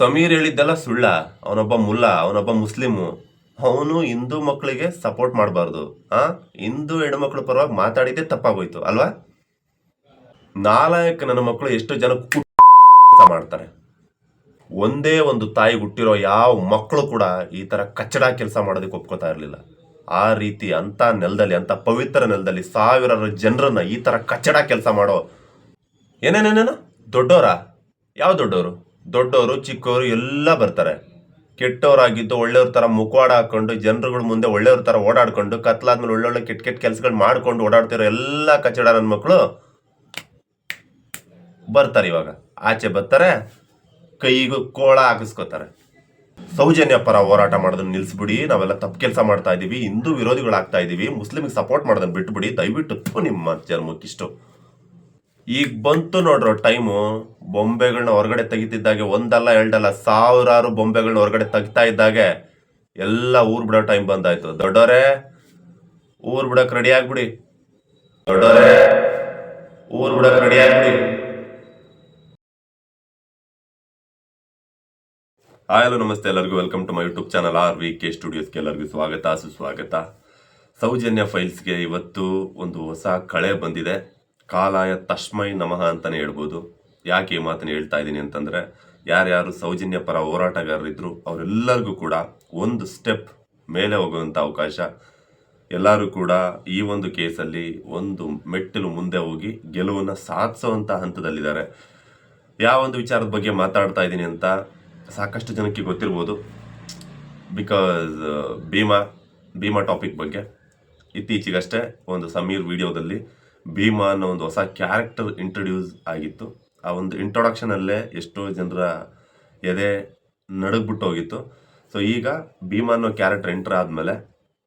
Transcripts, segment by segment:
ಸಮೀರ್ ಹೇಳಿದ್ದೆಲ್ಲ ಸುಳ್ಳ. ಅವನೊಬ್ಬ ಮುಲ್ಲ, ಅವನೊಬ್ಬ ಮುಸ್ಲಿಮು. ಅವನು ಹಿಂದೂ ಮಕ್ಕಳಿಗೆ ಸಪೋರ್ಟ್ ಮಾಡಬಾರ್ದು. ಆ? ಹಿಂದೂ ಹೆಣ್ಮಕ್ಳು ಪರವಾಗಿ ಮಾತಾಡಿದ್ದೆ ತಪ್ಪಾಗೋಯ್ತು, ಅಲ್ವಾ? ನಾಲಾಯಕ್ ನನ್ನ ಮಕ್ಕಳು ಎಷ್ಟು ಜನ ಮಾಡ್ತಾರೆ. ಒಂದೇ ಒಂದು ತಾಯಿ ಹುಟ್ಟಿರೋ ಯಾವ ಮಕ್ಕಳು ಕೂಡ ಈ ತರ ಕಚ್ಚಡ ಕೆಲಸ ಮಾಡೋದಕ್ಕೆ ಒಪ್ಕೋತಾ ಇರಲಿಲ್ಲ. ಆ ರೀತಿ ಅಂತ ನೆಲದಲ್ಲಿ ಅಂತ ಪವಿತ್ರ ನೆಲದಲ್ಲಿ ಸಾವಿರಾರು ಜನರನ್ನ ಈ ತರ ಕಚ್ಚಡ ಕೆಲಸ ಮಾಡೋ ಏನೇನೇನೇನು? ದೊಡ್ಡೋರ? ಯಾವ ದೊಡ್ಡವರು ದೊಡ್ಡವರು, ಚಿಕ್ಕವರು ಎಲ್ಲ ಬರ್ತಾರೆ. ಕೆಟ್ಟವರಾಗಿದ್ದು ಒಳ್ಳೆಯವ್ರ ಥರ ಮುಖವಾಡ ಹಾಕೊಂಡು, ಜನರುಗಳ ಮುಂದೆ ಒಳ್ಳೆಯವ್ರ ಥರ ಓಡಾಡ್ಕೊಂಡು, ಕತ್ಲಾದ್ಮೇಲೆ ಒಳ್ಳೊಳ್ಳೆ ಕೆಟ್ಟ ಕೆಟ್ಟ ಕೆಲಸಗಳು ಮಾಡ್ಕೊಂಡು ಓಡಾಡ್ತಿರೋ ಎಲ್ಲ ಕಚಡ ನನ್ನ ಮಕ್ಕಳು ಬರ್ತಾರೆ ಇವಾಗ. ಆಚೆ ಬರ್ತಾರೆ, ಕೈಗೂ ಕೋಳ ಹಾಕಿಸ್ಕೋತಾರೆ. ಸೌಜನ್ಯ ಪರ ಹೋರಾಟ ಮಾಡೋದನ್ನ ನಿಲ್ಲಿಸ್ಬಿಡಿ ನಾವೆಲ್ಲ ತಪ್ಪು ಕೆಲಸ ಮಾಡ್ತಾ ಇದ್ದೀವಿ ಹಿಂದೂ ವಿರೋಧಿಗಳಾಗ್ತಾ ಇದ್ದೀವಿ ಮುಸ್ಲಿಮ್ಗೆ ಸಪೋರ್ಟ್ ಮಾಡೋದನ್ನ ಬಿಟ್ಬಿಡಿ, ದಯವಿಟ್ಟು ನಿಮ್ಮ ಜನ್ಮಕ್ಕಿಷ್ಟು ಈಗ ಬಂತು ನೋಡ್ರೋ ಟೈಮು. ಬೊಂಬೆಗಳನ್ನ ಹೊರಗಡೆ ತೆಗಿತಿದ್ದಾಗೆ, ಒಂದಲ್ಲ ಎರಡಲ್ಲ ಸಾವಿರಾರು ಬೊಂಬೆಗಳನ್ನ ಹೊರಗಡೆ ತೆಗಿತಾ ಇದ್ದಾಗೆ. ಎಲ್ಲ ಊರ್ ಬಿಡೋ ಟೈಮ್ ಬಂದಾಯ್ತು. ದೊಡ್ಡೋರೆ, ಊರ್ ಬಿಡಕ್ ರೆಡಿ ಆಗ್ಬಿಡಿ. ದೊಡ್ಡೋರೆ, ಊರ್ ಬಿಡಕ್ ರೆಡಿ ಆಗ್ಬಿಡಿ. ಹಾಯ್ ಹಲೋ ನಮಸ್ತೆ ಎಲ್ಲರಿಗೂ. Welcome to my YouTube channel R V K ಸ್ಟುಡಿಯೋಸ್ಗೆ ಎಲ್ಲರಿಗೂ ಸ್ವಾಗತ, ಸುಸ್ವಾಗತ. ಸೌಜನ್ಯ ಫೈಲ್ಸ್ಗೆ ಇವತ್ತು ಒಂದು ಹೊಸ ಕಳೆ ಬಂದಿದೆ. ಕಾಲಾಯ ತಸ್ಮೈ ನಮಃ ಅಂತಲೇ ಹೇಳ್ಬೋದು. ಯಾಕೆ ಈ ಮಾತನ್ನು ಹೇಳ್ತಾ ಇದ್ದೀನಿ ಅಂತಂದರೆ, ಯಾರ್ಯಾರು ಸೌಜನ್ಯ ಪರ ಹೋರಾಟಗಾರರಿದ್ದರು ಅವರೆಲ್ಲರಿಗೂ ಕೂಡ ಒಂದು ಸ್ಟೆಪ್ ಮೇಲೆ ಹೋಗುವಂಥ ಅವಕಾಶ. ಎಲ್ಲರೂ ಕೂಡ ಈ ಒಂದು ಕೇಸಲ್ಲಿ ಒಂದು ಮೆಟ್ಟಿಲು ಮುಂದೆ ಹೋಗಿ ಗೆಲುವನ್ನು ಸಾಧಿಸುವಂಥ ಹಂತದಲ್ಲಿದ್ದಾರೆ. ಯಾವ ಒಂದು ವಿಚಾರದ ಬಗ್ಗೆ ಮಾತಾಡ್ತಾ ಇದ್ದೀನಿ ಅಂತ ಸಾಕಷ್ಟು ಜನಕ್ಕೆ ಗೊತ್ತಿರ್ಬೋದು. ಬಿಕಾಸ್ ಭೀಮಾ ಭೀಮಾ ಟಾಪಿಕ್ ಬಗ್ಗೆ ಇತ್ತೀಚೆಗಷ್ಟೇ ಒಂದು ಸಮೀರ್ ವಿಡಿಯೋದಲ್ಲಿ ಭೀಮಾ ಅನ್ನೋ ಒಂದು ಹೊಸ ಕ್ಯಾರೆಕ್ಟರ್ ಇಂಟ್ರೊಡ್ಯೂಸ್ ಆಗಿತ್ತು. ಆ ಒಂದು ಇಂಟ್ರೊಡಕ್ಷನಲ್ಲೇ ಎಷ್ಟೋ ಜನರ ಎದೆ ನಡಗ್ಬಿಟ್ಟು ಹೋಗಿತ್ತು. ಸೊ ಈಗ ಭೀಮಾ ಅನ್ನೋ ಕ್ಯಾರೆಕ್ಟರ್ ಎಂಟರ್ ಆದಮೇಲೆ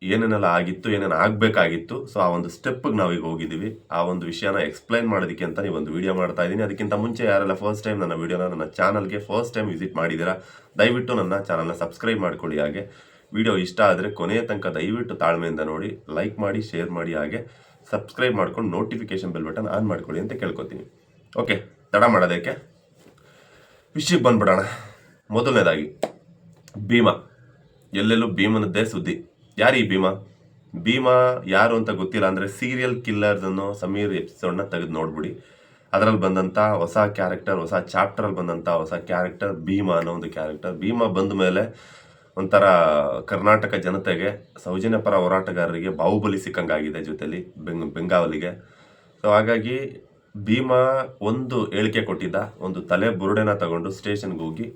ಏನೇನೆಲ್ಲ ಆಗಿತ್ತು, ಏನೇನು ಆಗಬೇಕಾಗಿತ್ತು ಸೊ ಆ ಒಂದು ಸ್ಟೆಪ್ಗೆ ನಾವೀಗ ಹೋಗಿದ್ದೀವಿ. ಆ ಒಂದು ವಿಷಯನ ಎಕ್ಸ್ಪ್ಲೈನ್ ಮಾಡೋದಕ್ಕೆ ಅಂತ ನೀವು ಒಂದು ವಿಡಿಯೋ ಮಾಡ್ತಾ ಇದ್ದೀನಿ. ಅದಕ್ಕಿಂತ ಮುಂಚೆ ಯಾರೆಲ್ಲ ಫಸ್ಟ್ ಟೈಮ್ ನನ್ನ ವಿಡಿಯೋನ ನನ್ನ ಚಾನಲ್ಗೆ ಫಸ್ಟ್ ಟೈಮ್ ವಿಸಿಟ್ ಮಾಡಿದ್ದೀರಾ, ದಯವಿಟ್ಟು ನನ್ನ ಚಾನಲ್ನ ಸಬ್ಸ್ಕ್ರೈಬ್ ಮಾಡ್ಕೊಳ್ಳಿ ಹಾಗೆ. ವಿಡಿಯೋ ಇಷ್ಟ ಆದರೆ ಕೊನೆಯ ತನಕ ದಯವಿಟ್ಟು ತಾಳ್ಮೆಯಿಂದ ನೋಡಿ ಲೈಕ್ ಮಾಡಿ ಶೇರ್ ಮಾಡಿ ಹಾಗೆ. ಸಬ್ಸ್ಕ್ರೈಬ್ ಮಾಡ್ಕೊಂಡು ನೋಟಿಫಿಕೇಶನ್ ಬೆಲ್ ಬಟನ್ ಆನ್ ಮಾಡ್ಕೊಳ್ಳಿ ಅಂತ ಕೇಳ್ಕೊತೀನಿ. ಓಕೆ ತಡ ಮಾಡೋದಕ್ಕೆ ವಿಷಯಕ್ಕೆ ಬಂದ್ಬಿಡೋಣ. ಮೊದಲನೇದಾಗಿ, ಭೀಮಾ. ಎಲ್ಲೆಲ್ಲೂ ಭೀಮನದ್ದೇ ಸುದ್ದಿ. ಯಾರು ಈ ಭೀಮಾ? ಭೀಮಾ ಯಾರು ಅಂತ ಗೊತ್ತಿಲ್ಲ ಅಂದರೆ ಸೀರಿಯಲ್ ಕಿಲ್ಲರ್ಸ್ ಅನ್ನೋ ಸಮೀರ್ ಎಪಿಸೋಡ್ನ ತೆಗೆದು ನೋಡ್ಬಿಡಿ. ಅದರಲ್ಲಿ ಬಂದಂಥ ಹೊಸ ಕ್ಯಾರೆಕ್ಟರ್ ಹೊಸ ಚಾಪ್ಟರಲ್ಲಿ ಬಂದಂಥ ಹೊಸ ಕ್ಯಾರೆಕ್ಟರ್ ಭೀಮಾ ಅನ್ನೋ ಒಂದು ಕ್ಯಾರೆಕ್ಟರ್ ಭೀಮಾ ಬಂದ ಮೇಲೆ ಒಂಥರ ಕರ್ನಾಟಕ ಜನತೆಗೆ ಸೌಜನ್ಯ ಪರ ಹೋರಾಟಗಾರರಿಗೆ ಬಾಹುಬಲಿ ಸಿಕ್ಕಂಗಾಗಿದೆ ಜೊತೆಲಿ ಬೆಂಗ್, ಬೆಂಗಾವಲಿಗೆ. ಸೊ ಹಾಗಾಗಿ ಭೀಮಾ ಒಂದು ಹೇಳಿಕೆ ಕೊಟ್ಟಿದ್ದ, ಒಂದು ತಲೆ ಬುರುಡೆನ ತಗೊಂಡು ಸ್ಟೇಷನ್ಗೆ ಹೋಗಿ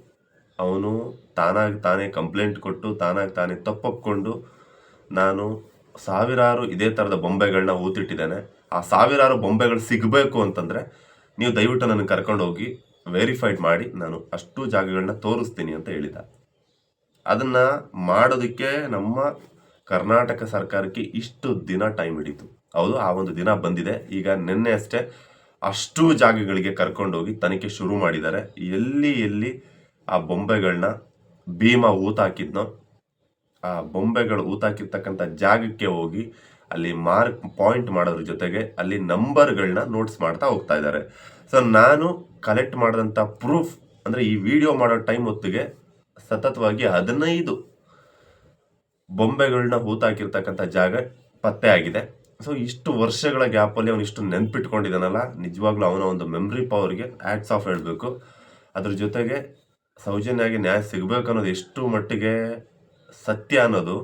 ಅವನು ತಾನಾಗಿ ತಾನೇ ಕಂಪ್ಲೇಂಟ್ ಕೊಟ್ಟು, ತಾನಾಗಿ ತಾನೇ ತಪ್ಪೊಪ್ಕೊಂಡು ನಾನು ಸಾವಿರಾರು ಇದೇ ಥರದ ಬೊಂಬೆಗಳನ್ನ ಊತಿಟ್ಟಿದ್ದೇನೆ ಆ ಸಾವಿರಾರು ಬೊಂಬೆಗಳು ಸಿಗಬೇಕು ಅಂತಂದರೆ ನೀವು ದಯವಿಟ್ಟು ನನಗೆ ಕರ್ಕೊಂಡೋಗಿ ವೆರಿಫೈಡ್ ಮಾಡಿ ನಾನು ಅಷ್ಟು ಜಾಗಗಳನ್ನ ತೋರಿಸ್ತೀನಿ ಅಂತ ಹೇಳಿದ ಅದನ್ನ ಮಾಡೋದಕ್ಕೆ ನಮ್ಮ ಕರ್ನಾಟಕ ಸರ್ಕಾರಕ್ಕೆ ಇಷ್ಟು ದಿನ ಟೈಮ್ ಹಿಡಿತು. ಹೌದು, ಆ ಒಂದು ದಿನ ಬಂದಿದೆ. ಈಗ ನಿನ್ನೆ ಅಷ್ಟೇ ಅಷ್ಟು ಜಾಗಗಳಿಗೆ ಕರ್ಕೊಂಡೋಗಿ ತನಿಖೆ ಶುರು ಮಾಡಿದ್ದಾರೆ. ಎಲ್ಲಿ ಎಲ್ಲಿ ಆ ಬೊಂಬೆಗಳನ್ನ ಭೀಮ ಊತಾಕಿದ್ನೋ ಆ ಬೊಂಬೆಗಳು ಊತಾಕಿರ್ತಕ್ಕಂಥ ಜಾಗಕ್ಕೆ ಹೋಗಿ ಅಲ್ಲಿ ಮಾರ್ಕ್ ಪಾಯಿಂಟ್ ಮಾಡೋದ್ರ ಜೊತೆಗೆ ಅಲ್ಲಿ ನಂಬರ್ಗಳನ್ನ ನೋಟ್ಸ್ ಮಾಡ್ತಾ ಹೋಗ್ತಾ ಇದ್ದಾರೆ. ಸೊ ನಾನು ಕಲೆಕ್ಟ್ ಮಾಡಿದಂಥ ಪ್ರೂಫ್ ಅಂದರೆ ಈ ವಿಡಿಯೋ ಮಾಡೋ ಟೈಮ್ ಹೊತ್ತಿಗೆ ಸತತವಾಗಿ ಹದಿನೈದು ಬೊಂಬೆಗಳನ್ನ ಹೂತಾಕಿರ್ತಕ್ಕಂಥ ಜಾಗ ಪತ್ತೆ ಆಗಿದೆ. ಸೊ ಇಷ್ಟು ವರ್ಷಗಳ ಗ್ಯಾಪಲ್ಲಿ ಅವನು ಇಷ್ಟು ನೆನ್ಪಿಟ್ಕೊಂಡಿದ್ದಾನಲ್ಲ, ನಿಜವಾಗ್ಲೂ ಅವನ ಒಂದು ಮೆಮ್ರಿ ಪವರ್ಗೆ ಆ್ಯಡ್ಸ್ ಆಫ್ ಹೇಳಬೇಕು. ಅದ್ರ ಜೊತೆಗೆ ಸೌಜನ್ಯಾಗಿ ನ್ಯಾಯ ಸಿಗಬೇಕು ಅನ್ನೋದು ಎಷ್ಟು ಮಟ್ಟಿಗೆ ಸತ್ಯ ಅನ್ನೋದು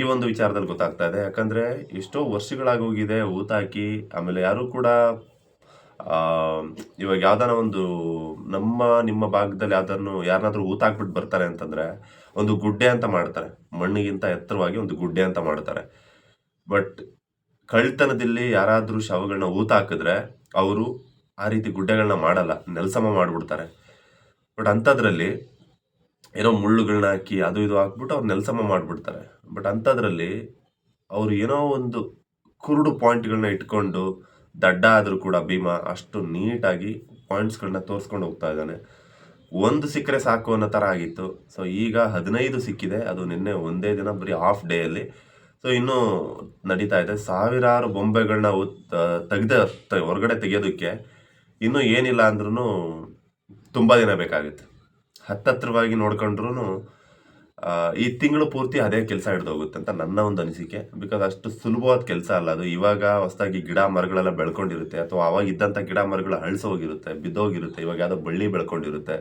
ಈ ಒಂದು ವಿಚಾರದಲ್ಲಿ ಗೊತ್ತಾಗ್ತಾ ಇದೆ. ಯಾಕಂದರೆ ಎಷ್ಟೋ ವರ್ಷಗಳಾಗಿ ಹೋಗಿದೆ ಊತಾಕಿ ಆಮೇಲೆ ಯಾರೂ ಕೂಡ ಇವಾಗ ಯಾವ್ದಾನ ಒಂದು ನಮ್ಮ, ನಿಮ್ಮ ಭಾಗದಲ್ಲಿ ಯಾವ್ದಾರು ಯಾರನ್ನಾದ್ರೂ ಊತಾಕ್ಬಿಟ್ಟು ಬರ್ತಾರೆ ಅಂತಂದ್ರೆ ಒಂದು ಗುಡ್ಡೆ ಅಂತ ಮಾಡ್ತಾರೆ. ಮಣ್ಣಿಗಿಂತ ಎತ್ತರವಾಗಿ ಒಂದು ಗುಡ್ಡೆ ಅಂತ ಮಾಡ್ತಾರೆ. ಬಟ್ ಕಳ್ತನದಲ್ಲಿ ಯಾರಾದರೂ ಶವಗಳನ್ನ ಊತ ಹಾಕಿದ್ರೆ ಅವರು ಆ ರೀತಿ ಗುಡ್ಡೆಗಳನ್ನ ಮಾಡಲ್ಲ, ನೆಲಸಮ ಮಾಡಿಬಿಡ್ತಾರೆ. ಬಟ್ ಅಂಥದ್ರಲ್ಲಿ ಏನೋ ಮುಳ್ಳುಗಳನ್ನ ಹಾಕಿ ಅದು ಇದು ಹಾಕ್ಬಿಟ್ಟು ಅವ್ರು ನೆಲಸಮ ಮಾಡ್ಬಿಡ್ತಾರೆ. ಬಟ್ ಅಂಥದ್ರಲ್ಲಿ ಅವರು ಏನೋ ಒಂದು ಕುರುಡು ಪಾಯಿಂಟ್ಗಳನ್ನ ಇಟ್ಕೊಂಡು ದಡ್ಡ ಆದರೂ ಕೂಡ ಭೀಮಾ ಅಷ್ಟು ನೀಟಾಗಿ ಪಾಯಿಂಟ್ಸ್ಗಳನ್ನ ತೋರಿಸ್ಕೊಂಡು ಹೋಗ್ತಾ ಇದ್ದಾನೆ. ಒಂದು ಸಿಕ್ಕರೆ ಸಾಕು ಅನ್ನೋ ಥರ ಆಗಿತ್ತು. ಸೊ ಈಗ ಹದಿನೈದು ಸಿಕ್ಕಿದೆ. ಅದು ನಿನ್ನೆ ಒಂದೇ ದಿನ ಬರೀ ಹಾಫ್ ಡೇಯಲ್ಲಿ ಸೊ ಇನ್ನೂ ನಡೀತಾ ಇದೆ. ಸಾವಿರಾರು ಬೊಂಬೆಗಳನ್ನ ತೆಗೆದ ಹೊರಗಡೆ ತೆಗೆಯೋದಕ್ಕೆ ಇನ್ನೂ ಏನಿಲ್ಲ ಅಂದ್ರೂ ತುಂಬ ದಿನ ಬೇಕಾಗುತ್ತೆ. ಹತ್ತತ್ರವಾಗಿ ನೋಡ್ಕೊಂಡ್ರು ಈ ತಿಂಗಳು ಪೂರ್ತಿ ಅದೇ ಕೆಲಸ ಹಿಡ್ದೋಗುತ್ತೆ ಅಂತ ನನ್ನ ಒಂದು ಅನಿಸಿಕೆ. ಬಿಕಾಸ್ ಅಷ್ಟು ಸುಲಭವಾದ ಕೆಲಸ ಅಲ್ಲ ಅದು. ಇವಾಗ ಹೊಸದಾಗಿ ಗಿಡ ಮರಗಳೆಲ್ಲ ಬೆಳ್ಕೊಂಡಿರುತ್ತೆ ಅಥವಾ ಅವಾಗ ಇದ್ದಂಥ ಗಿಡ ಮರಗಳು ಅಳಿಸೋಗಿರುತ್ತೆ ಬಿದ್ದೋಗಿರುತ್ತೆ, ಇವಾಗ ಯಾವುದೋ ಬಳ್ಳಿ ಬೆಳ್ಕೊಂಡಿರುತ್ತೆ.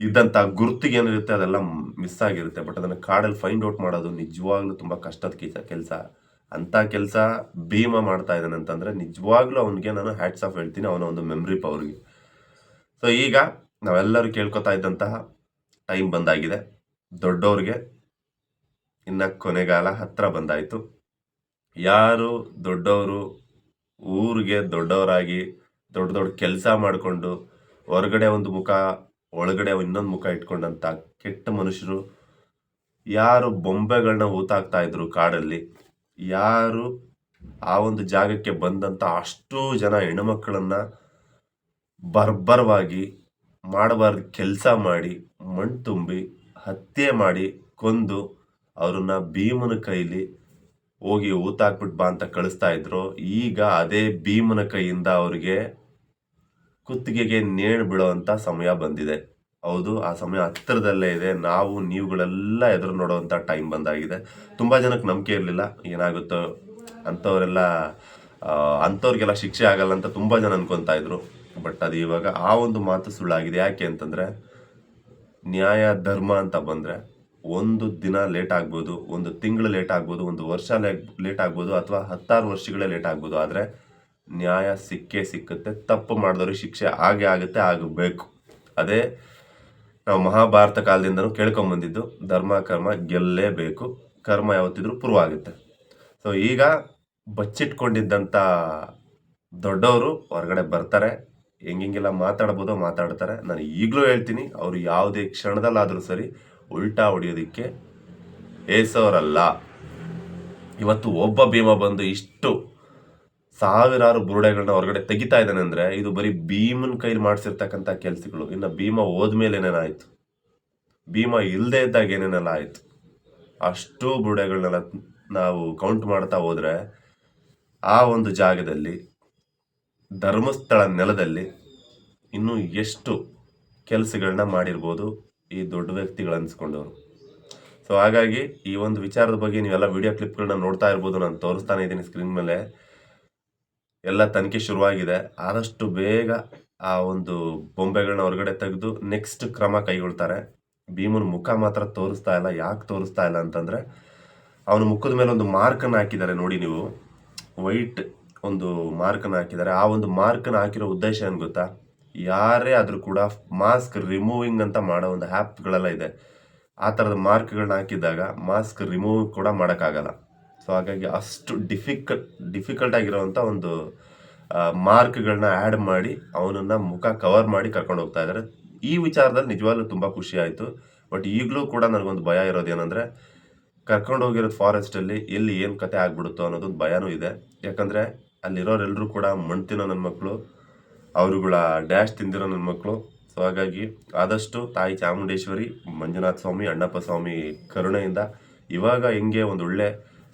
ಇದ್ದಂಥ ಗುರುತಿಗೆ ಏನಿರುತ್ತೆ ಅದೆಲ್ಲ ಮಿಸ್ ಆಗಿರುತ್ತೆ. ಬಟ್ ಅದನ್ನು ಕಾಡಲ್ಲಿ ಫೈಂಡ್ ಔಟ್ ಮಾಡೋದು ನಿಜವಾಗ್ಲೂ ತುಂಬ ಕಷ್ಟದ ಕೆಲಸ ಕೆಲಸ. ಅಂಥ ಕೆಲಸ ಭೀಮ ಮಾಡ್ತಾ ಇದ್ದಾನೆ ಅಂತಂದರೆ ನಿಜವಾಗ್ಲೂ ಅವನಿಗೆ ನಾನು ಹ್ಯಾಟ್ಸ್ ಆಫ್ ಹೇಳ್ತೀನಿ, ಅವನ ಒಂದು ಮೆಮ್ರಿ ಪವರ್ಗೆ ಸೊ ಈಗ ನಾವೆಲ್ಲರೂ ಕೇಳ್ಕೊತಾ ಇದ್ದಂತಹ ಟೈಮ್ ಬಂದಾಗಿದೆ. ದೊಡ್ಡವ್ರಿಗೆ ಇನ್ನು ಕೊನೆಗಾಲ ಹತ್ರ ಬಂದಾಯಿತು. ಯಾರು ದೊಡ್ಡವರು ಊರಿಗೆ ದೊಡ್ಡವರಾಗಿ ದೊಡ್ಡ ದೊಡ್ಡ ಕೆಲಸ ಮಾಡಿಕೊಂಡು ಹೊರಗಡೆ ಒಂದು ಮುಖ, ಒಳಗಡೆ ಇನ್ನೊಂದು ಮುಖ ಇಟ್ಕೊಂಡಂಥ ಕೆಟ್ಟ ಮನುಷ್ಯರು ಯಾರು ಬೊಂಬೆಗಳನ್ನ ಊತಾಕ್ತಾ ಇದ್ರು ಕಾಡಲ್ಲಿ, ಯಾರು ಆ ಒಂದು ಜಾಗಕ್ಕೆ ಬಂದಂಥ ಅಷ್ಟು ಜನ ಹೆಣ್ಣುಮಕ್ಕಳನ್ನು ಬರ್ಬರವಾಗಿ ಮಾಡಬಾರ್ದು ಕೆಲಸ ಮಾಡಿ ಮಣ್ಣು ತುಂಬಿ ಹತ್ಯೆ ಮಾಡಿ ಕೊಂದು ಅವ್ರನ್ನ ಭೀಮನ ಕೈಲಿ ಹೋಗಿ ಊತಾಕ್ಬಿಟ್ಟು ಬಾ ಅಂತ ಕಳಿಸ್ತಾ ಇದ್ರು. ಈಗ ಅದೇ ಭೀಮನ ಕೈಯಿಂದ ಅವ್ರಿಗೆ ಕುತ್ತಿಗೆಗೆ ನೇಣು ಬೀಳೋವಂಥ ಸಮಯ ಬಂದಿದೆ. ಹೌದು, ಆ ಸಮಯ ಹತ್ತಿರದಲ್ಲೇ ಇದೆ. ನಾವು, ನೀವುಗಳೆಲ್ಲ ಎದುರು ನೋಡುವಂಥ ಟೈಮ್ ಬಂದಾಗಿದೆ. ತುಂಬ ಜನಕ್ಕೆ ನಂಬಿಕೆ ಇರಲಿಲ್ಲ. ಏನಾಗುತ್ತೋ ಅಂಥವರೆಲ್ಲ ಅಂಥವ್ರಿಗೆಲ್ಲ ಶಿಕ್ಷೆ ಆಗಲ್ಲ ಅಂತ ತುಂಬ ಜನ ಅನ್ಕೊತಾ ಇದ್ರು. ಬಟ್ ಅದು ಇವಾಗ ಆ ಒಂದು ಮಾತು ಸುಳ್ಳಾಗಿದೆ. ಯಾಕೆ ಅಂತಂದರೆ ನ್ಯಾಯ, ಧರ್ಮ ಅಂತ ಬಂದರೆ ಒಂದು ದಿನ ಲೇಟ್ ಆಗ್ಬೋದು, ಒಂದು ತಿಂಗಳು ಲೇಟ್ ಆಗ್ಬೋದು, ಒಂದು ವರ್ಷ ಲೇಟ್ ಆಗ್ಬೋದು ಅಥವಾ ಹತ್ತಾರು ವರ್ಷಗಳೇ ಲೇಟ್ ಆಗ್ಬೋದು. ಆದರೆ ನ್ಯಾಯ ಸಿಕ್ಕೇ ಸಿಕ್ಕುತ್ತೆ, ತಪ್ಪು ಮಾಡಿದವ್ರಿಗೆ ಶಿಕ್ಷೆ ಆಗೇ ಆಗುತ್ತೆ, ಆಗಬೇಕು. ಅದೇ ನಾವು ಮಹಾಭಾರತ ಕಾಲದಿಂದನೂ ಕೇಳ್ಕೊಂಬಂದಿದ್ದು ಧರ್ಮ, ಕರ್ಮ ಗೆಲ್ಲೇಬೇಕು. ಕರ್ಮ ಯಾವತ್ತಿದ್ರೂ ಪ್ರೂವ್ ಆಗುತ್ತೆ. ಸೊ ಈಗ ಬಚ್ಚಿಟ್ಕೊಂಡಿದ್ದಂಥ ದೊಡ್ಡವರು ಹೊರಗಡೆ ಬರ್ತಾರೆ. ಹೆಂಗೆಲ್ಲ ಮಾತಾಡ್ಬೋದೋ ಮಾತಾಡ್ತಾರೆ. ನಾನು ಈಗಲೂ ಹೇಳ್ತೀನಿ, ಅವರು ಯಾವುದೇ ಕ್ಷಣದಲ್ಲಾದರೂ ಸರಿ ಉಲ್ಟಾ ಹೊಡೆಯೋದಕ್ಕೆ ಏಸೋರಲ್ಲ ಇವತ್ತು ಒಬ್ಬ ಭೀಮ ಬಂದು ಇಷ್ಟು ಸಾವಿರಾರು ಬುರುಡೆಗಳನ್ನ ಹೊರಗಡೆ ತೆಗಿತಾ ಇದ್ದಾನೆ ಅಂದರೆ ಇದು ಬರೀ ಭೀಮನ ಕೈಲಿ ಮಾಡಿಸಿರ್ತಕ್ಕಂಥ ಕೆಲಸಗಳು. ಇನ್ನು ಭೀಮ ಹೋದ್ಮೇಲೆ ಏನೇನಾಯಿತು? ಭೀಮ ಇಲ್ಲದೆ ಇದ್ದಾಗ ಏನೇನೆಲ್ಲ ಆಯಿತು? ಅಷ್ಟು ಬುರುಡೆಗಳನ್ನೆಲ್ಲ ನಾವು ಕೌಂಟ್ ಮಾಡ್ತಾ ಹೋದರೆ ಆ ಒಂದು ಜಾಗದಲ್ಲಿ ಧರ್ಮಸ್ಥಳ ನೆಲದಲ್ಲಿ ಇನ್ನೂ ಎಷ್ಟು ಕೆಲಸಗಳನ್ನ ಮಾಡಿರ್ಬೋದು ಈ ದೊಡ್ಡ ವ್ಯಕ್ತಿಗಳು ಅನಿಸ್ಕೊಂಡವರು. ಸೊ ಹಾಗಾಗಿ ಈ ಒಂದು ವಿಚಾರದ ಬಗ್ಗೆ ನೀವೆಲ್ಲ ವಿಡಿಯೋ ಕ್ಲಿಪ್ಗಳನ್ನ ನೋಡ್ತಾ ಇರ್ಬೋದು, ನಾನು ತೋರಿಸ್ತಾನೆ ಇದ್ದೀನಿ ಸ್ಕ್ರೀನ್ ಮೇಲೆ. ಎಲ್ಲ ತನಿಖೆ ಶುರುವಾಗಿದೆ. ಆದಷ್ಟು ಬೇಗ ಆ ಒಂದು ಬೊಂಬೆಗಳನ್ನ ಹೊರಗಡೆ ತೆಗೆದು ನೆಕ್ಸ್ಟ್ ಕ್ರಮ ಕೈಗೊಳ್ತಾರೆ. ಭೀಮನ ಮುಖ ಮಾತ್ರ ತೋರಿಸ್ತಾ ಇಲ್ಲ, ಯಾಕೆ ತೋರಿಸ್ತಾ ಇಲ್ಲ ಅಂತಂದರೆ, ಅವನ ಮುಖದ ಮೇಲೆ ಒಂದು ಮಾರ್ಕನ್ನು ಹಾಕಿದ್ದಾರೆ ನೋಡಿ ನೀವು. ವೈಟ್ ಒಂದು ಮಾರ್ಕನ್ನು ಹಾಕಿದ್ದಾರೆ. ಆ ಒಂದು ಮಾರ್ಕನ್ನು ಹಾಕಿರೋ ಉದ್ದೇಶ ಏನು ಗೊತ್ತಾ? ಯಾರೇ ಆದರೂ ಕೂಡ ಮಾಸ್ಕ್ ರಿಮೂವಿಂಗ್ ಅಂತ ಮಾಡೋ ಒಂದು ಆ್ಯಪ್ಗಳೆಲ್ಲ ಇದೆ. ಆ ಥರದ ಮಾರ್ಕ್ಗಳನ್ನ ಹಾಕಿದಾಗ ಮಾಸ್ಕ್ ರಿಮೂವ್ ಕೂಡ ಮಾಡೋಕ್ಕಾಗಲ್ಲ. ಸೊ ಹಾಗಾಗಿ ಅಷ್ಟು ಡಿಫಿಕಲ್ಟ್ ಡಿಫಿಕಲ್ಟ್ ಆಗಿರೋವಂಥ ಒಂದು ಮಾರ್ಕ್ಗಳನ್ನ ಆ್ಯಡ್ ಮಾಡಿ ಅವನನ್ನ ಮುಖ ಕವರ್ ಮಾಡಿ ಕರ್ಕೊಂಡು ಹೋಗ್ತಾ ಇದ್ದಾರೆ. ಈ ವಿಚಾರದಲ್ಲಿ ನಿಜವಾಗ್ಲೂ ತುಂಬ ಖುಷಿ ಆಯಿತು. ಬಟ್ ಈಗಲೂ ಕೂಡ ನನಗೊಂದು ಭಯ ಇರೋದೇನೆಂದರೆ ಕರ್ಕೊಂಡು ಹೋಗಿರೋದು ಫಾರೆಸ್ಟಲ್ಲಿ ಎಲ್ಲಿ ಏನು ಕತೆ ಆಗ್ಬಿಡುತ್ತೋ ಅನ್ನೋದೊಂದು ಭಯನೂ ಇದೆ. ಯಾಕಂದರೆ ಅಲ್ಲಿರೋರೆಲ್ಲರೂ ಕೂಡ ಮಣ್ಣು ತಿನ್ನೋ ನನ್ನ ಮಕ್ಕಳು ಅವರುಗಳ ಡ್ಯಾಶ್ ತಿಂದಿರೋ ನನ್ನ ಮಕ್ಕಳು ಸೊ ಹಾಗಾಗಿ ಆದಷ್ಟು ತಾಯಿ ಚಾಮುಂಡೇಶ್ವರಿ, ಮಂಜುನಾಥ ಸ್ವಾಮಿ, ಅಣ್ಣಪ್ಪ ಸ್ವಾಮಿ ಕರುಣೆಯಿಂದ ಇವಾಗ ಹೆಂಗೆ ಒಂದು ಒಳ್ಳೆ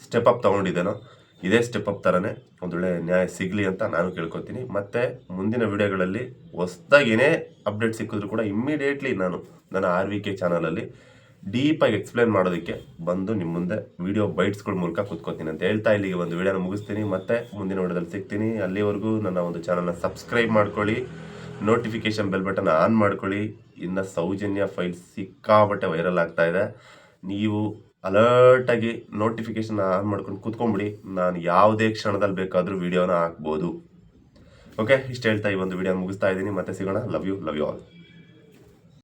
ಸ್ಟೆಪ್ ಅಪ್ ತೊಗೊಂಡಿದ್ದೇನೋ, ಇದೇ ಸ್ಟೆಪ್ ಅಪ್ ಥರನೇ ಒಂದೊಳ್ಳೆ ನ್ಯಾಯ ಸಿಗಲಿ ಅಂತ ನಾನು ಕೇಳ್ಕೊತೀನಿ. ಮತ್ತು ಮುಂದಿನ ವಿಡಿಯೋಗಳಲ್ಲಿ ಹೊಸ್ದಾಗಿ ಏನೇ ಅಪ್ಡೇಟ್ ಸಿಕ್ಕಿದ್ರು ಕೂಡ ಇಮ್ಮಿಡಿಯೇಟ್ಲಿ ನಾನು ನನ್ನ ಆರ್ ವಿ ಕೆ ಚಾನಲಲ್ಲಿ ಡೀಪಾಗಿ ಎಕ್ಸ್ಪ್ಲೇನ್ ಮಾಡೋದಕ್ಕೆ ಬಂದು ನಿಮ್ಮ ಮುಂದೆ ವಿಡಿಯೋ ಬೈಟ್ಸ್ಗಳ ಮೂಲಕ ಕೂತ್ಕೊತೀನಿ ಅಂತ ಹೇಳ್ತಾ ಇಲ್ಲಿಗೆ ಒಂದು ವಿಡಿಯೋನ ಮುಗಿಸ್ತೀನಿ. ಮತ್ತೆ ಮುಂದಿನ ವಿಡಿಯೋದಲ್ಲಿ ಸಿಗ್ತೀನಿ. ಅಲ್ಲಿವರೆಗೂ ನನ್ನ ಒಂದು ಚಾನಲ್ನ ಸಬ್ಸ್ಕ್ರೈಬ್ ಮಾಡ್ಕೊಳ್ಳಿ. ನೋಟಿಫಿಕೇಶನ್ ಬೆಲ್ ಬಟನ್ ಆನ್ ಮಾಡ್ಕೊಳ್ಳಿ. ಇನ್ನು ಸೌಜನ್ಯ ಫೈಲ್ ಸಿಕ್ಕಾಬಟ್ಟೆ ವೈರಲ್ ಆಗ್ತಾ ಇದೆ. ನೀವು ಅಲರ್ಟಾಗಿ ನೋಟಿಫಿಕೇಶನ್ ಆನ್ ಮಾಡ್ಕೊಂಡು ಕೂತ್ಕೊಂಬಿಡಿ. ನಾನು ಯಾವುದೇ ಕ್ಷಣದಲ್ಲಿ ಬೇಕಾದರೂ ವಿಡಿಯೋನ ಹಾಕ್ಬೋದು. ಓಕೆ ಇಷ್ಟು ಹೇಳ್ತಾ ಈ ಒಂದು ವಿಡಿಯೋ ಮುಗಿಸ್ತಾ ಇದ್ದೀನಿ. ಮತ್ತೆ ಸಿಗೋಣ. Love you love you all